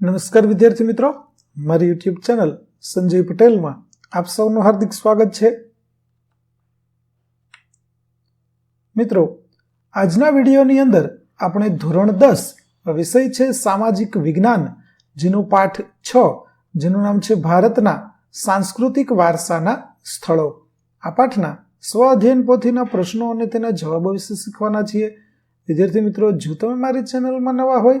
નમસ્કાર વિદ્યાર્થી મિત્રો. મારી યુટ્યુબ ચેનલ સંજય પટેલમાં આપ સૌનું હાર્દિક સ્વાગત છે. મિત્રો, આજના વિડીયોની અંદર આપણે ધોરણ દસ વિષય છે સામાજિક વિજ્ઞાન, જેનો પાઠ છ, જેનું નામ છે ભારતના સાંસ્કૃતિક વારસાના સ્થળો. આ પાઠના સ્વ અધ્યયન પોથીના પ્રશ્નો અને તેના જવાબો વિશે શીખવાના છીએ. વિદ્યાર્થી મિત્રો, જો તમે મારી ચેનલમાં નવા હોય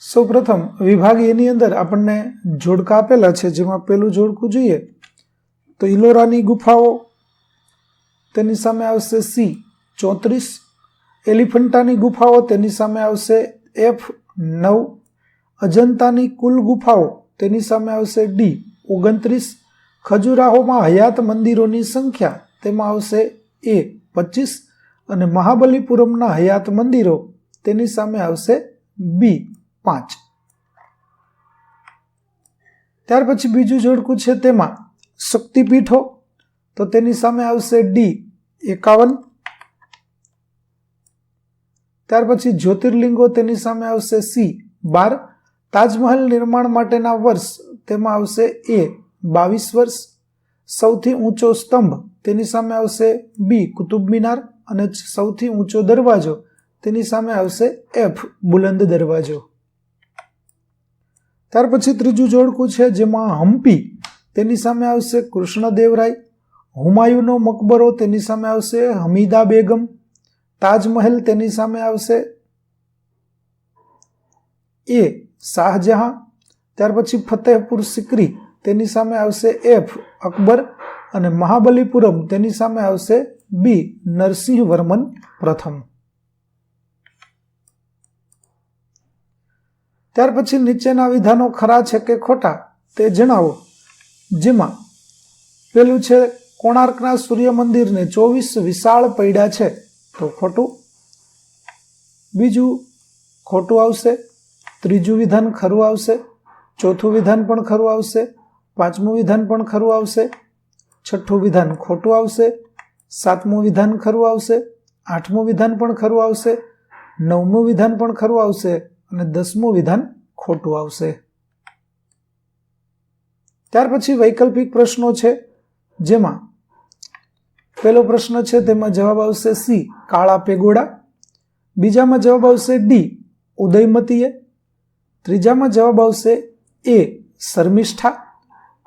સૌપ્રથમ વિભાગ એની અંદર આપણને જોડકા આપેલા છે, જેમાં પેલું જોડકું જોઈએ. તો ઇલોરાની ગુફાઓ, તેની સામે આવશે સી, ચોત્રીસ. એલિફન્ટાની ગુફાઓ, તેની સામે આવશે એફ, નવ. અજંતાની કુલ ગુફાઓ, તેની સામે આવશે ડી, ઓગણત્રીસ. ખજુરાહોમાં હયાત મંદિરોની સંખ્યા, તેમાં આવશે એ, પચીસ. અને મહાબલીપુરમના હયાત મંદિરો, તેની સામે આવશે બી પાંચ. ત્યાર પછી બીજું જોડકું છે તેમાં શક્તિપીઠો. તો તેની સામે આવશે ડી, એકાવન. ત્યાર પછી જ્યોતિર્લિંગો તેની સામે આવશે સી, બાર. તાજમહલ નિર્માણ માટેના વર્ષ તેમાં આવશે એ, બાવીસ વર્ષ. સૌથી ઊંચો સ્તંભ તેની સામે આવશે બી, કુતુબ મિનાર. અને સૌથી ઊંચો દરવાજો તેની સામે આવશે એફ, બુલંદ દરવાજો. ત્યાર પછી ત્રીજું જોડકું છે, જેમાં હમ્પી તેની સામે આવશે કૃષ્ણદેવરાય, હુમાયુનો મકબરો, તેની સામે આવશે હમીદા બેગમ, તાજમહેલ, તેની સામે આવશે એ શાહજહાં, ત્યાર પછી ફતેહપુર સિકરી, તેની સામે આવશે એફ અકબર અને મહાબલીપુરમ, તેની સામે આવશે બી નરસિંહ વર્મન પ્રથમ. ત્યાર પછી નીચેના વિધાનો ખરા છે કે ખોટા તે જણાવો. જેમાં પેલું છે, કોણાર્કના સૂર્ય મંદિરને ચોવીસ વિશાળ પૈડા છે. તો ખોટું. બીજું, ખોટું આવશે. ત્રીજું વિધાન ખરું આવશે. ચોથું વિધાન પણ ખરું આવશે. પાંચમું વિધાન પણ ખરું આવશે. છઠ્ઠું વિધાન ખોટું આવશે. સાતમું વિધાન ખરું આવશે. આઠમું વિધાન પણ ખરું આવશે. નવમું વિધાન પણ ખરું આવશે. અને દસમું વિધાન ખોટું આવશે. ત્યાર પછી વૈકલ્પિક પ્રશ્નો છે, જેમાં પહેલો પ્રશ્ન છે, તેમાં જવાબ આવશે સી, કાળા પેગોડા. બીજામાં જવાબ આવશે ડી, ઉદયમતીએ. ત્રીજામાં જવાબ આવશે એ, શર્મિષ્ઠા.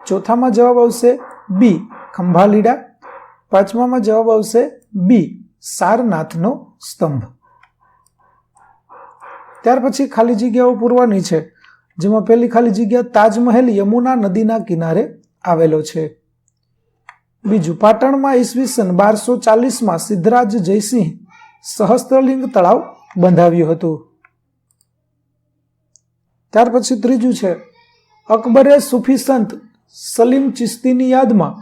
ચોથામાં જવાબ આવશે બી, ખંભાલીડા. પાંચમામાં જવાબ આવશે બી, સારનાથનો સ્તંભ. ત્યાર પછી ખાલી જગ્યાઓ પૂરવાની છે, જેમાં પહેલી ખાલી જગ્યા તાજમહેલ યમુના નદીના કિનારે આવેલો છે. બીજું, પાટણમાં ઈસવીસન બારસો ચાલીસમાં સિદ્ધરાજ જયસિંહ સહસ્ત્રલિંગ તળાવ બંધાવ્યું હતું. ત્યાર પછી ત્રીજું છે, અકબરે સુફી સંત સલીમ ચિસ્તીની યાદમાં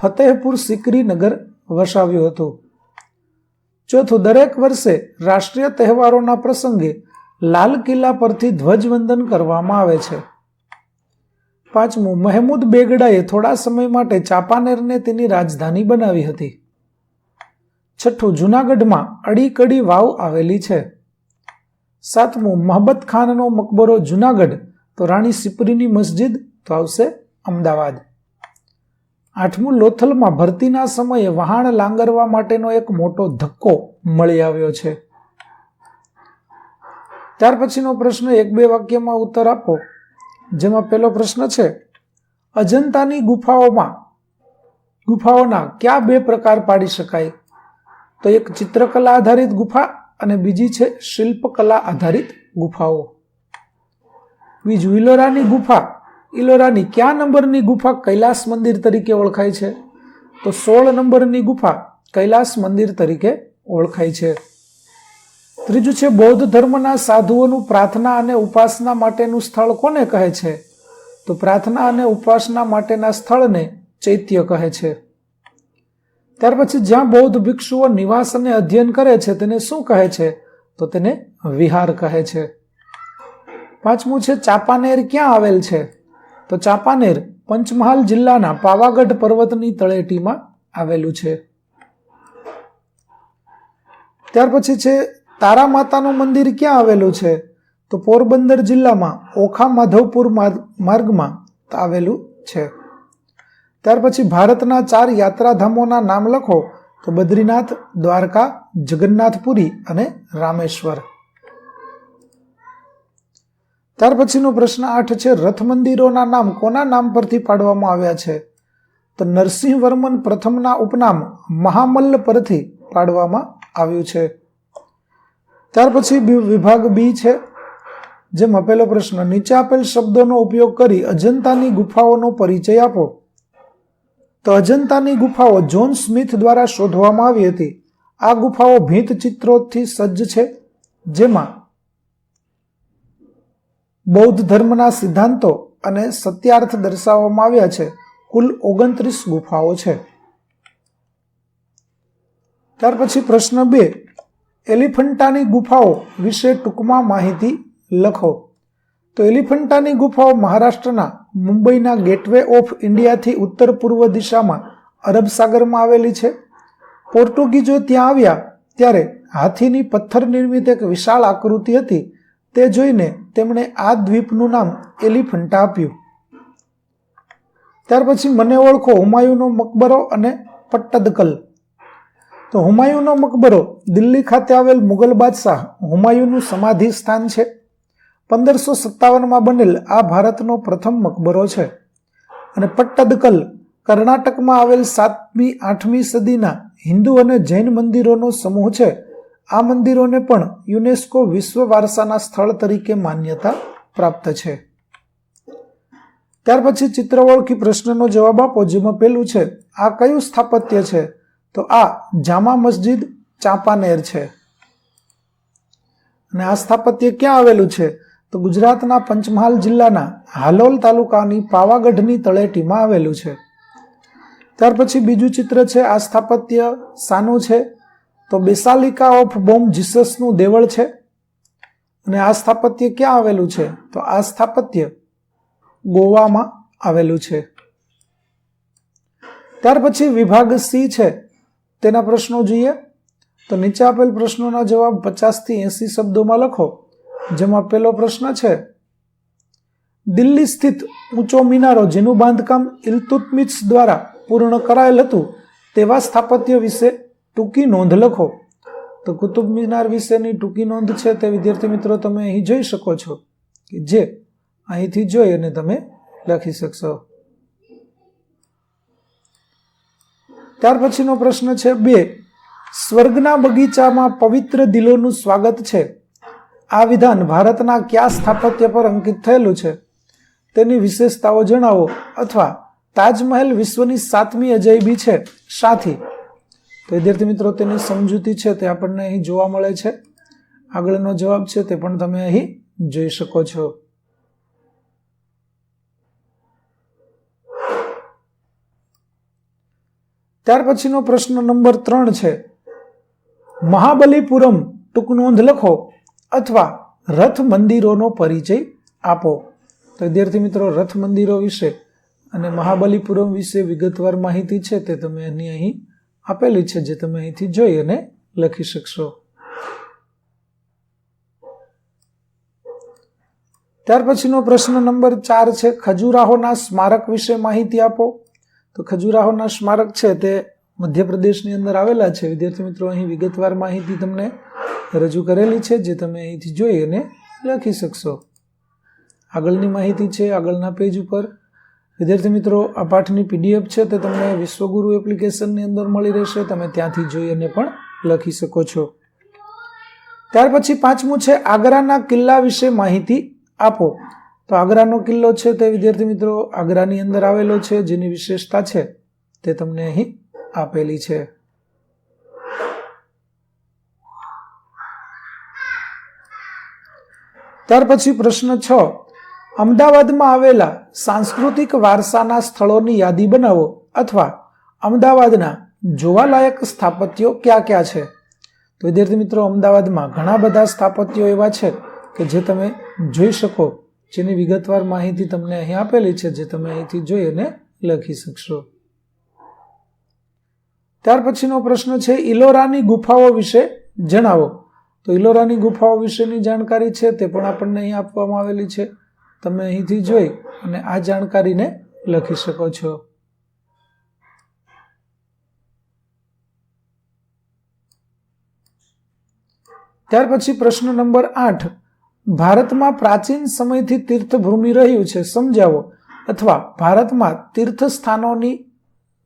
ફતેહપુર સિકરી નગર વસાવ્યું હતું. ચોથું, દરેક વર્ષે રાષ્ટ્રીય તહેવારોના પ્રસંગે લાલ કિલ્લા પરથી ધ્વજવંદન કરવામાં આવે છે. પાંચમું, મહેમૂદ બેગડાએ થોડા સમય માટે ચાંપાનેરને તેની રાજધાની બનાવી હતી. છઠ્ઠું, જૂનાગઢમાં અડીકડી વાવ આવેલી છે. સાતમું, મહબત ખાનનો મકબરો જૂનાગઢ, તો રાણી સિપરીની મસ્જિદ, તો આવશે અમદાવાદ. આઠમું, લોથલમાં ભરતીના સમયે વહાણ લાંગરવા માટેનો એક મોટો ધક્કો મળી આવ્યો છે. ત્યાર પછીનો પ્રશ્ન એક બે વાક્યમાં ઉત્તર આપો. જેમાં પહેલો પ્રશ્ન છે, અજંતાની ગુફાઓમાં, ગુફાઓના કયા બે પ્રકાર પાડી શકાય? તો એક ચિત્રકલા આધારિત ગુફા અને બીજી છે શિલ્પકલા આધારિત ગુફાઓ. વીજ ઇલોરાની ગુફા, ઇલોરાની કયા નંબરની ગુફા કૈલાસ મંદિર તરીકે ઓળખાય છે? તો સોળ નંબરની ગુફા કૈલાસ મંદિર તરીકે ઓળખાય છે. ત્રીજું છે, બૌદ્ધ ધર્મના સાધુઓનું પ્રાર્થના અને ઉપાસના માટેનું સ્થળ કોને કહે છે? તો પ્રાર્થના અને ઉપાસના માટેના સ્થળને ચૈત્ય કહે છે. ત્યાર પછી જ્યાં બૌદ્ધ ભિક્ષુઓ નિવાસ અને અધ્યયન કરે છે, તેને શું કહે છે? તો તેને વિહાર કહે છે. પાંચમું છે, ચાપાનેર ક્યાં આવેલ છે? તો ચાપાનેર પંચમહાલ જિલ્લાના પાવાગઢ પર્વતની તળેટીમાં આવેલું છે. ત્યાર પછી છે તારા માતાનું મંદિર ક્યાં આવેલું છે? તો પોરબંદર જિલ્લામાં, ઓખા માધવપુર માર્ગમાં આવેલું છે. ત્યાર પછી ભારતના ચાર યાત્રાધામોના નામ લખો તો બદ્રીનાથ, દ્વારકા, જગન્નાથપુરી અને રામેશ્વર. ત્યાર પછીનો પ્રશ્ન આઠ છે, રથ મંદિરોના નામ કોના નામ પરથી પાડવામાં આવ્યા છે? તો નરસિંહ વર્મન પ્રથમના ઉપનામ મહામલ્લ પરથી પાડવામાં આવ્યું છે. ત્યાર પછી વિભાગ બી છે, જેમાં પહેલો પ્રશ્ન, નીચે આપેલ શબ્દોનો ઉપયોગ કરી અજંતાની ગુફાઓનો પરિચય આપો. તો અજંતાની ગુફાઓ જોન સ્મિથ દ્વારા શોધવામાં આવી હતી. આ ગુફાઓ ભીંત ચિત્રોથી સજ્જ છે, જેમાં બૌદ્ધ ધર્મના સિદ્ધાંતો અને સત્યાર્થ દર્શાવવામાં આવ્યા છે. કુલ ઓગણત્રીસ ગુફાઓ છે. ત્યાર પછી પ્રશ્ન બે એલિફન્ટાની ગુફાઓ વિશે ટૂંકમાં માહિતી લખો. તો એલિફન્ટાની ગુફાઓ મહારાષ્ટ્રના મુંબઈના ગેટવે ઓફ ઇન્ડિયાથી ઉત્તર પૂર્વ દિશામાં અરબ સાગરમાં આવેલી છે. પોર્ટુગીઝો ત્યાં આવ્યા ત્યારે હાથીની પથ્થર નિર્મિત એક વિશાળ આકૃતિ હતી. તે જોઈને તેમણે આ દ્વીપનું નામ એલિફન્ટા આપ્યું. ત્યાર પછી મને ઓળખો હુમાયુનો મકબરો અને પટ્ટદકલ. તો હુમાયુનો મકબરો દિલ્હી ખાતે આવેલ મુગલ બાદશાહ હુમાયુનું સમાધિ સ્થાન છે. પંદરસો સત્તાવનમાં બનેલ આ ભારતનો પ્રથમ મકબરો છે. અને પટ્ટદકલ કર્ણાટકમાં આવેલ સાતમી, આઠમી સદીના હિન્દુ અને જૈન મંદિરોનો સમૂહ છે. આ મંદિરોને પણ યુનેસ્કો વિશ્વ વારસાના સ્થળ તરીકે માન્યતા પ્રાપ્ત છે. ત્યાર પછી ચિત્ર ઓળખી પ્રશ્નનો જવાબ આપો, જેમાં પહેલું છે, આ કયું સ્થાપત્ય છે? તો આ જામા મસ્જિદ ચાંપાનેર છે. અને આ સ્થાપત્ય ક્યાં આવેલું છે? તો ગુજરાતના પંચમહાલ જિલ્લાના હાલોલ તાલુકાની પાવાગઢની તળેટીમાં આવેલું છે. ત્યાર પછી બીજું ચિત્ર છે, આ સ્થાપત્ય સાનું છે. તો બેસાલિકા ઓફ બોમ્બ જીસસનું દેવળ છે. અને આ સ્થાપત્ય ક્યાં આવેલું છે? તો આ સ્થાપત્ય ગોવામાં આવેલું છે. ત્યાર પછી વિભાગ સી છે તેના પ્રશ્નો જોઈએ? તો નીચે આપેલ પ્રશ્નોના જવાબ પચાસથી એંસી શબ્દોમાં લખો, જેમાં પેલો પ્રશ્ન છે, દિલ્હી સ્થિત ઊંચો મિનારો જેનું બાંધકામ ઇલતુતમિશ દ્વારા પૂર્ણ કરાયેલ હતું, તેવા સ્થાપત્ય વિશે ટૂંકી નોંધ લખો. તો કુતુબ મિનાર વિશેની ટૂંકી નોંધ છે તે વિદ્યાર્થી મિત્રો તમે અહીં જોઈ શકો છો, કે જે અહીંથી જોઈ અને તમે લખી શકશો. ત્યાર પછીનો પ્રશ્ન છે બે. સ્વર્ગના બગીચામાં પવિત્ર દિલોનું સ્વાગત છે. આ વિધાન ભારતના કયા સ્થાપત્ય પર અંકિત થયેલું છે? તેની વિશેષતાઓ જણાવો અથવા તાજમહેલ વિશ્વની સાતમી અજાયબી છે. સાથી, તો વિદ્યાર્થી મિત્રો, તેની સમજૂતી છે તે આપણને અહીં જોવા મળે છે. આગળનો જવાબ છે તે પણ તમે અહીં જોઈ શકો છો. ત્યાર પછીનો પ્રશ્ન નંબર ત્રણ છે. મહાબલીપુરમ ટૂંક નોંધ લખો અથવા રથ મંદિરોનો પરિચય આપો. તો વિદ્યાર્થી મિત્રો, રથ મંદિરો વિશે અને મહાબલીપુરમ વિશે વિગતવાર માહિતી છે તે તમે એની અહીં આપેલી છે, જે તમે અહીંથી જોઈ અને લખી શકશો. ત્યાર પછીનો પ્રશ્ન નંબર ચાર છે. ખજુરાહોના સ્મારક વિશે માહિતી આપો. તો ખજુરાહોના સ્મારક છે તે મધ્યપ્રદેશની અંદર આવેલા છે. વિદ્યાર્થી મિત્રો, અહીં વિગતવાર માહિતી તમને રજૂ કરેલી છે, જે તમે અહીંથી જોઈ અને લખી શકશો. આગળની માહિતી છે આગળના પેજ ઉપર. વિદ્યાર્થી મિત્રો, આ પાઠની પીડીએફ છે તે તમને વિશ્વગુરુ એપ્લિકેશનની અંદર મળી રહેશે. તમે ત્યાંથી જોઈ અને પણ લખી શકો છો. ત્યાર પછી પાંચમું છે, આગ્રાના કિલ્લા વિશે માહિતી આપો. તો આગ્રાનો કિલ્લો છે તે, વિદ્યાર્થી મિત્રો, આગ્રાની અંદર આવેલો છે. જેની વિશેષતા છે તે તમને અહીં આપેલી છે. ત્યાર પછી પ્રશ્ન છ. અમદાવાદમાં આવેલા સાંસ્કૃતિક વારસાના સ્થળોની યાદી બનાવો અથવા અમદાવાદના જોવાલાયક સ્થાપત્યો ક્યાં ક્યાં છે? તો વિદ્યાર્થી મિત્રો, અમદાવાદમાં ઘણા બધા સ્થાપત્યો એવા છે કે જે તમે જોઈ શકો. જેની વિગતવાર માહિતી તમને અહીં આપેલી છે, જે તમે અહીંથી જોઈ અને લખી શકશો. ત્યાર પછીનો પ્રશ્ન છે ઇલોરાની ગુફાઓ વિશે જણાવો. તો ઇલોરાની ગુફાઓ વિશેની જાણકારી છે, તે પણ આપણને અહીં આપવામાં આવેલી છે. તમે અહીંથી જોઈ અને આ જાણકારીને લખી શકો છો. ત્યાર પછી પ્રશ્ન નંબર આઠ. ભારતમાં પ્રાચીન સમયથી તીર્થભૂમિ રહ્યું છે, સમજાવો. અથવા ભારતમાં તીર્થસ્થાનોની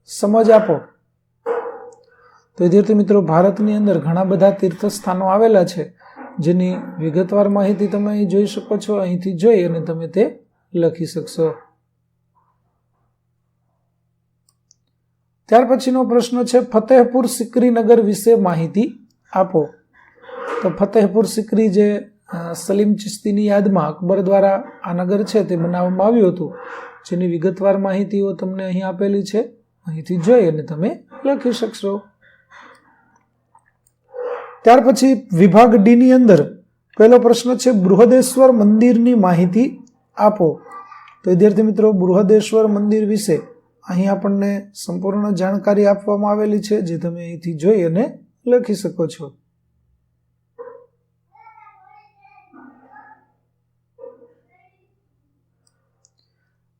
સમજ આપો. તો વિદ્યાર્થી મિત્રો, ભારતની અંદર ઘણા બધા તીર્થસ્થાનો આવેલા છે, જેની વિગતવાર માહિતી તમે અહીં જોઈ શકો છો, અહીંથી જોઈ અને તમે તે લખી શકશો. ત્યાર પછીનો પ્રશ્ન છે, ફતેહપુર સિકરી નગર વિશે માહિતી આપો. તો ફતેહપુર સિકરી જે સલીમ ચિશ્તીની યાદમાં અકબર દ્વારા આ નગર છે તે બનાવવામાં આવ્યું હતું. જેની વિગતવાર માહિતીઓ તમને અહીં આપેલી છે. અહીંથી જોઈ અને તમે લખી શકશો. ત્યાર પછી વિભાગ ડીની અંદર પહેલો પ્રશ્ન છે, બૃહદેશ્વર મંદિરની માહિતી આપો. તો વિદ્યાર્થી મિત્રો, બૃહદેશ્વર મંદિર વિશે અહીં આપણને સંપૂર્ણ જાણકારી આપવામાં આવેલી છે, જે તમે અહીંથી જોઈ અને લખી શકો છો.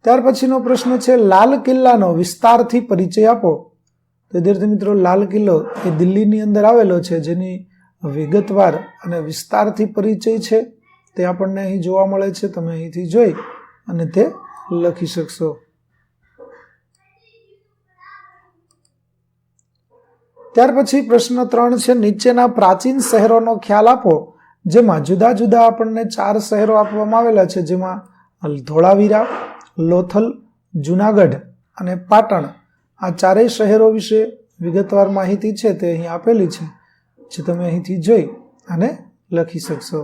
ત્યાર પછીનો પ્રશ્ન છે, લાલ કિલ્લાનો વિસ્તારથી પરિચય આપો. તો વિદ્યાર્થી મિત્રો, લાલ કિલ્લો એ દિલ્હીની અંદર આવેલો છે, જેની વિગતવાર અને વિસ્તારથી પરિચય છે, તે આપણને અહીં જોવા મળે છે, તમે અહીંથી જોઈ અને તે લખી શકશો. ત્યાર પછી પ્રશ્ન ત્રણ છે, નીચેના પ્રાચીન શહેરોનો ખ્યાલ આપો, જેમાં જુદા જુદા આપણને ચાર શહેરો આપવામાં આવેલા છે, જેમાં ધોળાવીરા લોથલ, જુનાગઢ અને પાટણ આ ચારેય શહેરો વિશે વિગતવાર માહિતી છે તે અહીં આપેલી છે, જે તમે અહીંથી જોઈ અને લખી શકશો.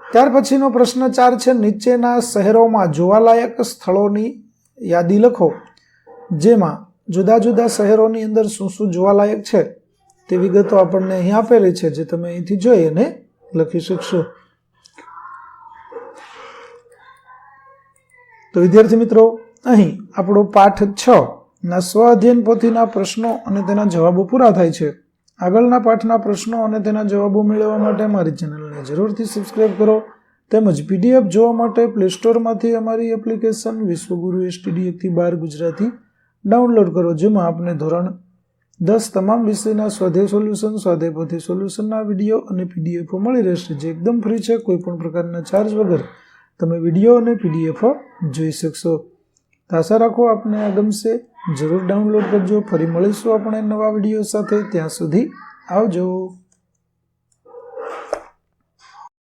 ત્યાર પછીનો પ્રશ્ન ચાર છે, નીચેના શહેરોમાં જોવાલાયક સ્થળોની યાદી લખો, જેમાં જુદા જુદા શહેરોની અંદર શું શું જોવાલાયક છે તે વિગતો આપણને અહીં આપેલી છે, જે તમે અહીંથી જોઈ અને લખી શકશો. તો વિદ્યાર્થી મિત્રો, અહીં આપણો પાઠ છ, ના સ્વ પોથીના પ્રશ્નો અને તેના જવાબો પૂરા થાય છે. આગળના પાઠના પ્રશ્નો અને તેના જવાબો મેળવવા માટે અમારી ચેનલને જરૂરથી સબસ્ક્રાઈબ કરો. તેમજ પીડીએફ જોવા માટે પ્લે સ્ટોરમાંથી અમારી એપ્લિકેશન વિશ્વગુરુ એસટીડી એકથી બાર ગુજરાતી ડાઉનલોડ કરો, જેમાં આપને ધોરણ દસ તમામ વિષયના સ્વાધ્યાય સોલ્યુશન સ્વાધ્યાય પોથી સોલ્યુશનના વીડિયો અને પીડીએફો મળી રહેશે. જે એકદમ ફ્રી છે કોઈપણ પ્રકારના ચાર્જ વગર. તમે વીડિયો અને પીડીએફ જોઈ શકશો. આશા રાખો આપને આ ગમશે. જરૂર ડાઉનલોડ કરજો. ફરી મળીશું આપણે નવા વીડિયો સાથે. ત્યાં સુધી આવજો.